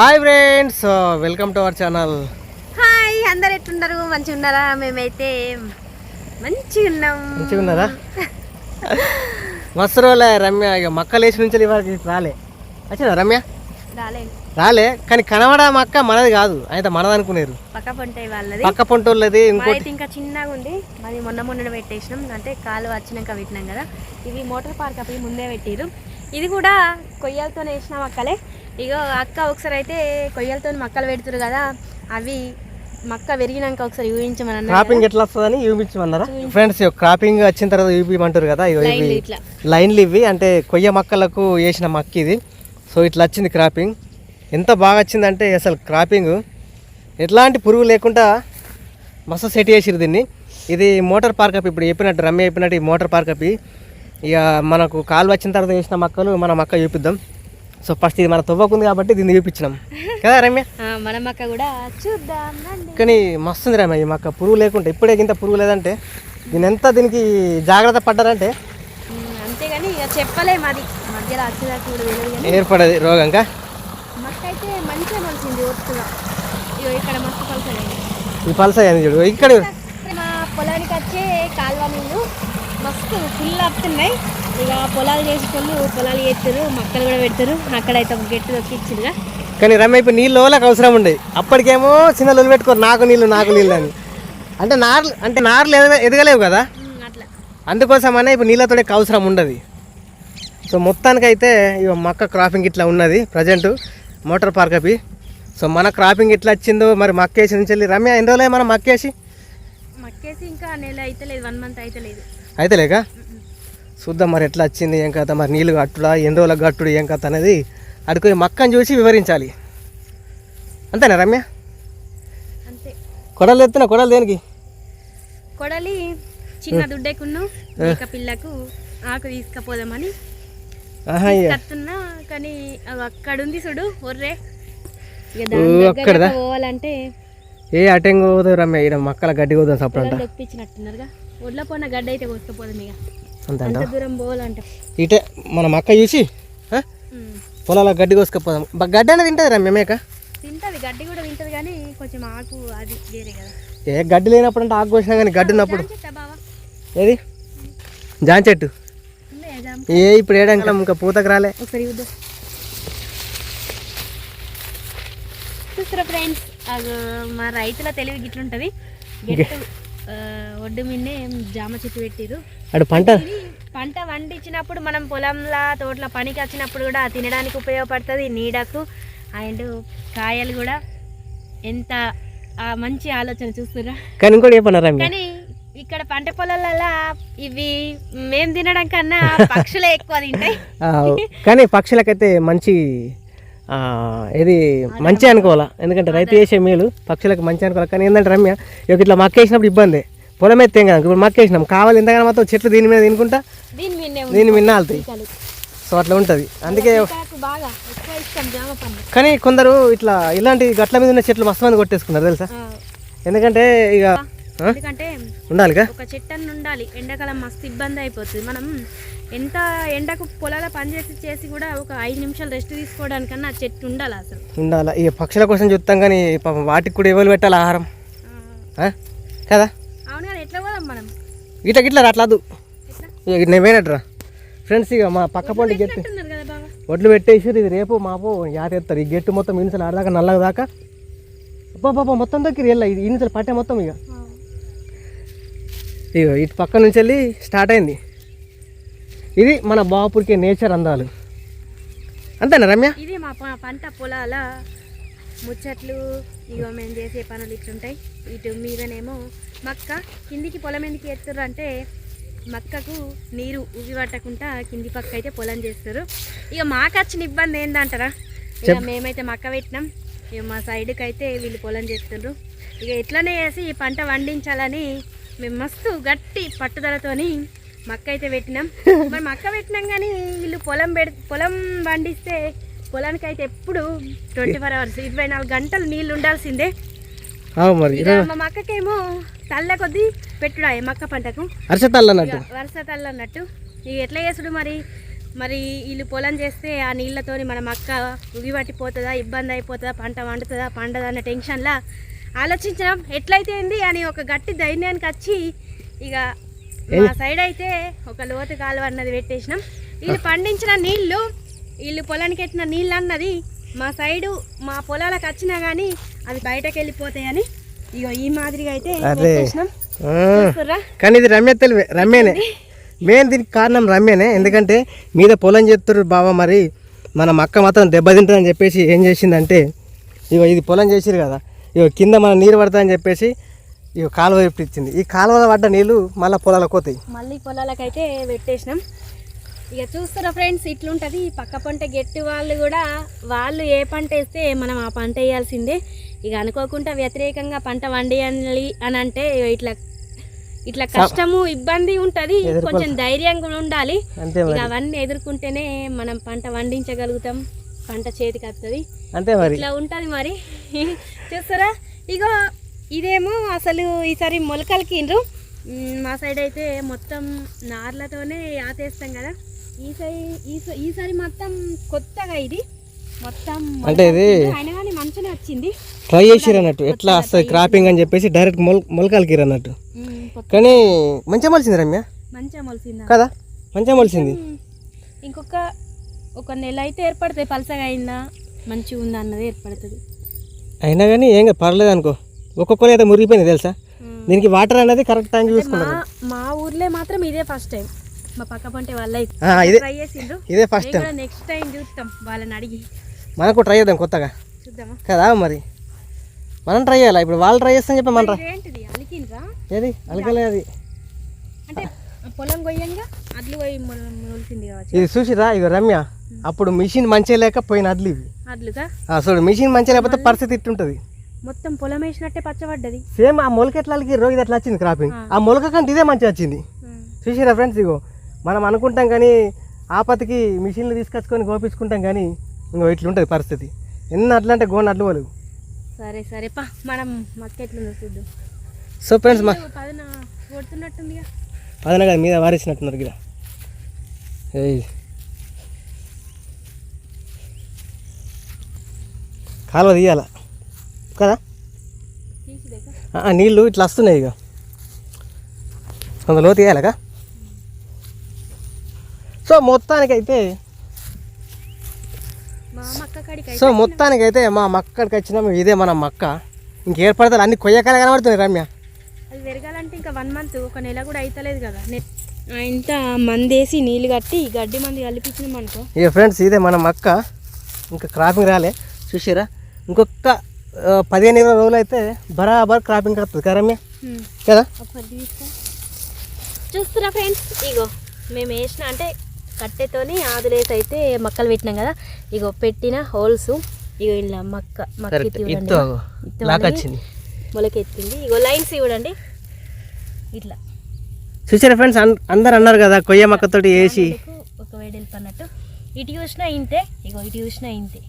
Hi friends welcome to our channel. Hi అందరు ఎట్లున్నారు? మంచిగా ఉన్నారా మేమైతే మంచిగా ఉన్నాం. మంచిగా ఉన్నారా మస్తు రోజులే రమ్య ఇక మక్కలేసి నుంచి ఇవాళ రాలే. వచ్చినా రమ్య? రాలే. రాలే కానీ కనబడ మక్క మనది కాదు. అయితే మనది అనుకునేరు. పక్క పొంటాయి వాళ్ళది. పక్క పొంటోళ్ళది మా ఇంకోటి. ఇంకా చిన్నగా ఉంది. అది మొన్న మొన్న పెట్టేసినాం. అంటే కాలు వచ్చినాక పెట్టినాం కదా. ఇవి మోటార్ పార్క్ అవి ముందే పెట్టిరు ఇది కూడా కొయ్యలతో వేసిన మక్కలే ఇగో అక్క ఒకసారి అయితే కొయ్యలతో మక్కలు పెడుతురు కదా అవి మక్క విరిగినాక ఒకసారి ఊహించమని అన్నారు క్రాపింగ్ ఎట్లా వస్తుందని చూపించమన్నారా? ఫ్రెండ్స్ క్రాపింగ్ వచ్చిన తర్వాత చూపించమంటారు కదా ఇవి లైన్లు ఇవి. అంటే కొయ్య మొక్కలకు వేసిన మక్క ఇది. సో ఇట్లా వచ్చింది క్రాపింగ్ ఎంత బాగా వచ్చిందంటే అసలు క్రాపింగ్ ఎట్లాంటి పురుగు లేకుండా మస్తు సెట్ చేసిరు దీన్ని. ఇది మోటార్ పార్క్ అప్ ఇప్పుడు చెప్పినట్టు రమ్య చెప్పినట్టు ఈ మోటార్ పార్క్ అప్ ఇక మనకు కాలు వచ్చిన తర్వాత వేసిన మొక్కలు మన మొక్క చూపిద్దాం. సో ఫస్ట్ ఇది మన తవ్వకుంది కాబట్టి దీన్ని చూపించినాం. కదా రమ్య? మన మక్క కూడా చూద్దాం కానీ మస్తు ఉంది రమ్య ఈ మొక్క. పురుగు లేకుంటే ఇప్పుడే ఇంత పురుగు లేదంటే దీని ఎంత దీనికి జాగ్రత్త పడ్డారంటే అంతేగాని ఇక చెప్పలేము అది. మధ్యలో వచ్చేదాకా ఏర్పడది రోగంగా మక్క అయితే మంచిగా మలిసింది ఒత్తుగా. ఇగో ఇక్కడ మస్తు పలసలేదు ఈ పలస అని చూడు? ఇక్కడ మా పొలానికి వచ్చే కాలువ నీళ్ళు మస్తు ఫుల్ వస్తున్నాయి ఇక పొలాలు చేసుకొని పొలాలు చేస్తారు మక్కలు కూడా పెడతారు. అక్కడైతే ఒక గెట్టు దొక్కిచ్చిందిగా కానీ రమ్య ఇప్పుడు నీళ్ళు వాళ్ళకి అవసరం ఉండే అప్పటికేమో చిన్న లొల్లు పెట్టుకోరు నాకు నీళ్ళు నాకు నీళ్ళు అని. అంటే నార్లు అంటే నార్లు ఎదగ ఎదగలేవు కదా? అట్లా. అందుకోసమనే ఇప్పుడు నీళ్ళతో అవసరం ఉండదు. సో మొత్తానికైతే ఇక మొక్క క్రాపింగ్ ఇట్లా ఉన్నది ప్రజెంట్ మోటార్ పార్క్ అవి. సో మన క్రాపింగ్ ఎట్లా వచ్చిందో మరి మక్కేసి నుంచి వెళ్ళి రమ్య ఎన్ని రోజులు మనం మక్కేసి మక్కేసి ఇంకా నెల అయితే లేదు వన్ మంత్ అయితే లేదు అయితే లేక చూద్దాం మరి ఎట్లా వచ్చింది ఏం కథ మరి నీళ్ళు కట్టుడా ఎన్ని రోజులకు కట్టుడు ఏం కథ అనేది అడుగు మక్కని చూసి వివరించాలి. అంతేనా రమ్య? అంతే. కొడలు ఎత్తున కొడలు దేనికి? కొడలి చిన్న దుడ్డెకున్ను మేక పిల్లకు ఆకు తీసుకపోదామని. కత్తున్నా కానీ అవి అక్కడ ఉంది చూడు ఒర్రే. అక్కడదా? దగ్గర పోవాలంటే ఏ అటెంగ్ పోదు రమ్య ఇక్కడ మక్కల గడ్డి పోదాం సపడంట పొలం దొప్పించినట్టున్నారుగా ఒడ్ల పోన గడ్డ అయితే కోసుకపోదాం ఇక. అంత అంత దూరం పోవాలంటే. ఇటే మన మక్క చూసి. పొలాల గడ్డి కోసుకపోదాం. గడ్డి అనేది తింటుంది రమ్య మేక? తింటది గడ్డి కూడా తింటది కానీ కొంచెం ఆకు అది వేరే కదా. ఏ గడ్డి లేనప్పుడు అంటే ఆకు కోసినా కానీ గడ్డి ఉన్నప్పుడు. ఏది? జాన్ చెట్టు ఏ ఇప్పుడు ఏడాక ఇంకా పూతకు రాలే. ఒకసారి చూస్తారా ఫ్రెండ్స్ మా రైతుల తెలివి గిట్లుంటది. ఒడ్డు మిన్నే జామ చెట్టు పెట్టిరు అటు పంట? పంట వండించినప్పుడు మనం పొలంలో తోటలో పనికి వచ్చినప్పుడు కూడా తినడానికి ఉపయోగపడుతుంది. నీడకు అండ్ కాయలు కూడా ఎంత మంచి ఆలోచన చూస్తురా కానీ రమ్య? కానీ ఇక్కడ పంట పొలాలలో ఇవి మేము తినడం కన్నా పక్షులే ఎక్కువ తింటాయి. కానీ పక్షులకైతే మంచి ఇది మంచి అనుకోవాలా? ఎందుకంటే రైతు చేసే మేలు పక్షులకు మంచి అనుకోవాలి? కానీ ఏంటంటే రమ్య ఇక ఇట్లా మక్క వేసినప్పుడు ఇబ్బంది. పొలం ఎత్తేం కదా. ఇప్పుడు మక్క వేసినాం. కావాలి ఎంతగానో మొత్తం చెట్లు దీని మీద తినుకుంటా దీని దీన్ని ఉంటాయి సో అట్లా ఉంటుంది. అందుకే కానీ కొందరు ఇట్లా ఇలాంటి గట్ల మీద ఉన్న చెట్లు మస్తు మంది కొట్టేసుకున్నారు తెలుసా? ఎందుకంటే ఇక ఉండాలిగా? ఒక చెట్టు ఉండాలి. ఎండాకాలం మస్తు ఇబ్బంది అయిపోతుంది. మనం ఎంత ఎండకు పొలాల పని చేసి చేసి కూడా ఒక ఐదు నిమిషాలు రెస్ట్ తీసుకోవడానికన్నా ఆ చెట్టు ఉండాలి అసలు. ఉండాలి? ఇక పక్షుల కోసం చూస్తాం కానీ పాపం వాటికి కూడా ఎవరు పెట్టాలి ఆహారం? ఆ? కదా? అవును కానీ ఎట్లా పోదాం మనం? ఇట్లా గిట్లా రాట్లేదు ఎట్లా? ఇక నేను పోయినట్రా ఫ్రెండ్స్ ఇక మా పక్క పొంటి గెట్టు. అంటున్నారు కదా ఒడ్లు పెట్టేసి ఇది రేపు మాపు యాతెత్తారు ఈ గెట్టు మొత్తం ఇనిసలు ఆడదాకా నల్లగా దాకా. అబ్బా పాప మొత్తం దగ్గర వెళ్ళా. ఇది ఇనిసలు పట్టే మొత్తం ఇక ఇక ఇటు పక్క నుంచి వెళ్ళి స్టార్ట్ అయింది. ఇది మన బాపుడికి నేచర్ అందాలు. అంతేనా రమ్య? ఇది మా పంట పొలాల ముచ్చట్లు ఇగో మేము చేసే పనులు ఇట్లుంటాయి. ఇటు మీదనేమో మక్క కిందికి పొలం ఎందుకు ఎత్తుర్రు అంటే మక్కకు నీరు ఉవి పట్టకుండా కింది పక్క అయితే పొలం చేస్తారు. ఇక మాకు వచ్చిన ఇబ్బంది ఏందంటారా? ఇక మేమైతే మక్క పెట్టినాం. ఇక మా సైడ్కి అయితే వీళ్ళు పొలం చేస్తుండ్రు. ఇక ఇట్లనే వేసి ఈ పంట వండించాలని మేము మస్తు గట్టి పట్టుదలతోని మక్క అయితే పెట్టినాం. మరి మక్క పెట్టినాం కానీ వీళ్ళు పొలం పెడి పొలం పండిస్తే పొలానికి అయితే ఎప్పుడు ట్వంటీ ఫోర్ అవర్స్ ఇరవై నాలుగు గంటలు నీళ్ళు ఉండాల్సిందే. మరి ఇక మా మక్కకేమో తల్ల కొద్దీ పెట్టుడా మక్క పంటకు. అరసతల్లు అన్నట్టు. ఇక వరుస తల్ల అన్నట్టు. ఇక ఎట్లా చేసుడు మరి? మరి వీళ్ళు పొలం చేస్తే ఆ నీళ్ళతోని మన మక్క ఉగి పట్టిపోతుందా ఇబ్బంది అయిపోతుందా పంట వండుతుందా పండదా అన్న టెన్షన్లా ఆలోచించడం ఎట్లయితే ఏంది అని ఒక గట్టి ధైర్యానికి వచ్చి ఇక మా సైడ్ అయితే ఒక లోతు కాలువ అన్నది పెట్టేసినాం. వీళ్ళు పండించిన నీళ్ళు వీళ్ళు పొలానికి ఎట్టిన నీళ్ళు అన్నది మా సైడు మా పొలాలకు వచ్చినా కానీ అవి బయటకు వెళ్ళిపోతాయని ఇగో ఈ మాదిరిగా అయితే? కానీ ఇది రమ్య తెలివే రమ్యనే. మెయిన్ దీనికి కారణం రమ్యనే. ఎందుకంటే మీద పొలం చేస్తున్నారు బావ మరి మన మక్క మాత్రం దెబ్బతింటుందని చెప్పేసి ఏం చేసిందంటే ఇగో ఇది పొలం చేసిరు కదా ఇగో కింద మన నీరు పడుతుందని చెప్పేసి ఇగో కాలువ ఇచ్చింది. ఈ కాలువలో పడ్డ నీళ్ళు మళ్ళీ పొలాలకు పోతాయి. మళ్ళీ పొలాలకైతే పెట్టేసినాం. ఇక చూస్తారా ఫ్రెండ్స్ ఇట్లుంటుంది. పక్క పంట గెట్టి వాళ్ళు కూడా వాళ్ళు ఏ పంట వేస్తే మనం ఆ పంట వేయాల్సిందే. ఇక అనుకోకుండా వ్యతిరేకంగా పంట వండియాలి అని అంటే ఇట్లా ఇట్లా కష్టము ఇబ్బంది ఉంటుంది. కొంచెం ధైర్యంగా ఉండాలి. ఇక అవన్నీ ఎదుర్కొంటేనే మనం పంట వండించగలుగుతాం. పంట చేతికి వస్తుంది ఇట్లా ఉంటుంది మరి. చూస్తారా? ఇగో ఇదేమో అసలు ఈసారి మొలకలకిండ్రు. మ్, మా సైడ్ అయితే మొత్తం నార్లతోనే ఆతేస్తాం కదా. ఈసారి ఈస- ఈసారి మొత్తం కొత్తగా ఇది. మొత్తం అంటే ఇది-. అయినా కానీ మంచిగానే వచ్చింది. ట్రై చేసిరు అన్నట్టు ఎట్లా వస్తుంది క్రాపింగ్ అని చెప్పేసి డైరెక్ట్ మొల మొలకలకిరు అన్నట్టు కానీ మంచిగా మొలిసింది రమ్య? మంచిగా మొలిసిందా? కదా? మంచిగా మొలిసింది. ఇంకొక ఒక నెల అయితే ఏర్పడుతుంది పలసగా అయిందా మంచిగా ఉందా అన్నది ఏర్పడుతుంది. అయినా కానీ ఏం కాదు, పర్లేదు అనుకో ఒక్కొక్కరు అయితే మురిగిపోయింది తెలుసా? దీనికి వాటర్ అనేది కరెక్ట్ మా చూసుకున్నారు మా ఊర్లో మాత్రం ఇదే ఫస్ట్ టైం మా పక్క పంటే వాళ్ళు ఇదే ఫస్ట్ టైం నెక్స్ట్ టైం చూస్తాం వాళ్ళని అడిగి. మనకు ట్రై చేద్దాం కొత్తగా. కదా మరి? మనం ట్రై చేయాలి? ఇప్పుడు వాళ్ళు ట్రై చేస్తాం చెప్పి మనం ఏది? అలకలే అది. పొలం కొయ్యంగా అడ్లు ఇది చూసిరా? ఇక రమ్య అప్పుడు మిషన్ మంచిగా లేక పోయిన అడ్లు ఇవి. చూడు మిషన్ మంచిగా లేకపోతే పరిస్థితి ఇట్టుంటుంది. మొత్తం పొలం వేసినట్టే పచ్చబడ్డది. సేమ్ ఆ మొలక ఎట్లా రోజు ఎట్లా వచ్చింది క్రాపింగ్. ఆ. మొలక కంటే ఇదే మంచిగా వచ్చింది. చూసిరా ఫ్రెండ్స్ ఇగో మనం అనుకుంటాం కానీ ఆపతికి మిషన్లు తీసుకొచ్చుకొని గోపించుకుంటాం కానీ ఇంకో ఇట్లుంటుంది పరిస్థితి. ఎన్ని అట్లా అంటే గోన్ అడ్లు వాళ్ళు సరే సరే పా మనం చూద్దాం. సో ఫ్రెండ్స్ మా పదన కొడుతున్నట్టుందిగా. పదన కదా మీద వారేసినట్టున్నారు ఇక్కడ ఏయ్. కాలువ తీయాల? కదా? నీళ్ళు ఇట్లా వస్తున్నాయి ఇక కొంత లోతు తీయాలగా? సో మొత్తానికైతే సో మొత్తానికైతే మా మక్కడికి వచ్చినాము. ఇదే మన మక్క. ఇంకేర్పడతారు అన్ని కొయ్యకాయలు కనబడుతున్నాయి రమ్య. అది పెరగాలంటే ఇంకా వన్ మంత్ ఒక నెల కూడా అయితలేదు కదా. ఇంత మందేసి నీళ్ళు కట్టి గడ్డి మంది కలిపించినాం అనుకో. ఇక ఫ్రెండ్స్ ఇదే మన మక్క. ఇంకా క్రాపింగ్ రాలే. చూసారా ఇంకొక పదిహేను ఇరవై రోజులు అయితే బరాబర్ క్రాపింగ్ వస్తుంది కదా రమ్య హ్మ్. కదా? చూస్తున్నా ఫ్రెండ్స్ ఇగో మేము వేసిన అంటే కట్టెతోని ఆదులేసి అయితే మక్కలు పెట్టినాం కదా ఇగో పెట్టిన హోల్స్ ఇగో ఇలా మక్క మక్క కరెక్ట్ చూడండి. ఇత్తు ఇత్తు లాక్ అనేది వచ్చింది. మొలకెత్తింది. ఇగో లైన్స్ చూడండి. ఇట్లా. చూసారా ఫ్రెండ్స్ అందరు అన్నారు కదా కొయ్య మక్కతోటి వేసి. ఒక వేడెల్పు అన్నట్టు. ఇటు చూసినా ఇంతే ఇగో ఇటు చూసినా ఇంతే.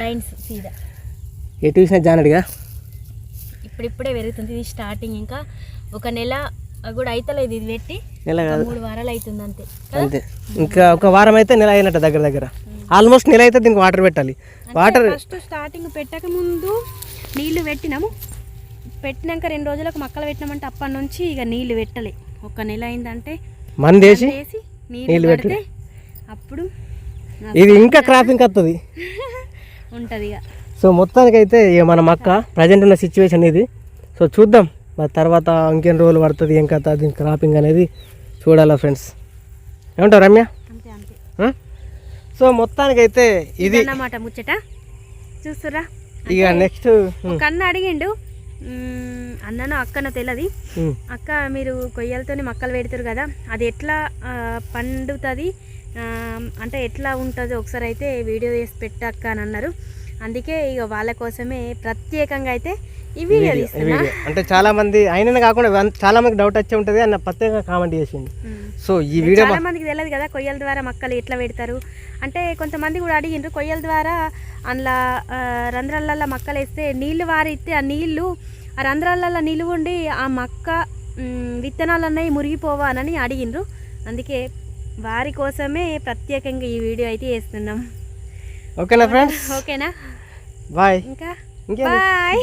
లైన్స్ సీదా. ఎటు చూసినా జానడిగా ఇప్పుడిప్పుడే పెరుగుతుంది ఇది స్టార్టింగ్ ఇంకా. ఒక నెల కూడా అయితలేదు ఇది పెట్టి. నెల కాదు. మూడు వారాలు అవుతుంది అంతే? అంతే. ఇంకా ఒక వారం అయితే నెల అయినట్టు దగ్గర దగ్గర. ఆల్మోస్ట్ నెల అయితే దీనికి వాటర్ పెట్టాలి. వాటర్ ఫస్ట్ స్టార్టింగ్ పెట్టక ముందు నీళ్ళు పెట్టినాము. పెట్టినాక రెండు రోజులకు మక్కలు పెట్టినామంటే అప్పటి నుంచి ఇక నీళ్ళు పెట్టలే. ఒక నెల అయిందంటే మందేసి వేసి నీళ్ళు. పెడితే అప్పుడు ఇది ఇంకా క్రాపింగ్ వస్తుంది ఉంటుంది ఇక. సో మొత్తానికైతే ఇక మన మక్క ప్రజెంట్ ఉన్న సిచ్యువేషన్ ఇది. సో చూద్దాం. మరి తర్వాత ఇంకెన్ని రోజులు పడుతుంది ఏం కథ దీని క్రాపింగ్ అనేది చూడాలా ఫ్రెండ్స్ ఏమంటావు రమ్య? సో మొత్తానికైతే ఇది అన్నమాట ముచ్చట. చూస్తురా ఇక నెక్స్ట్ ఒక అన్న అడిగిండు. అన్ననో అక్కనో తెలియదు అక్క మీరు కొయ్యలతోని మక్కలు పెడతారు కదా అది ఎట్లా పండుతుంది? అంటే ఎట్లా ఉంటుందో ఒకసారి అయితే వీడియో చేసి పెట్టక్క అని అన్నారు. అందుకే ఇక వాళ్ళ కోసమే ప్రత్యేకంగా అయితే ఈ వీడియో తీస్తున్నా. అంటే చాలా మంది అయినా కాకుండా చాలా మందికి డౌట్ వచ్చే ఉంటుంది అన్న ప్రత్యేకంగా కామెంట్ చేసింది. సో ఈ వీడియో చాలా మందికి తెలియదు కదా కొయ్యల ద్వారా మక్కలు ఎట్లా పెడతారు. అంటే కొంతమంది కూడా అడిగిండ్రు కొయ్యల ద్వారా అందులో రంధ్రాలల్లో మక్కలు వేస్తే నీళ్ళు వారిస్తే ఆ నీళ్ళు ఆ రంధ్రాలల్లో నిలువ ఉండి ఆ మక్క విత్తనాలు అన్నవి మురిగిపోవాలని అడిగిండ్రు. అందుకే వారి కోసమే ప్రత్యేకంగా ఈ వీడియో అయితే చేస్తున్నాం. ఓకేనా ఫ్రెండ్స్ ఓకేనా బాయ్ ఇంకా బాయ్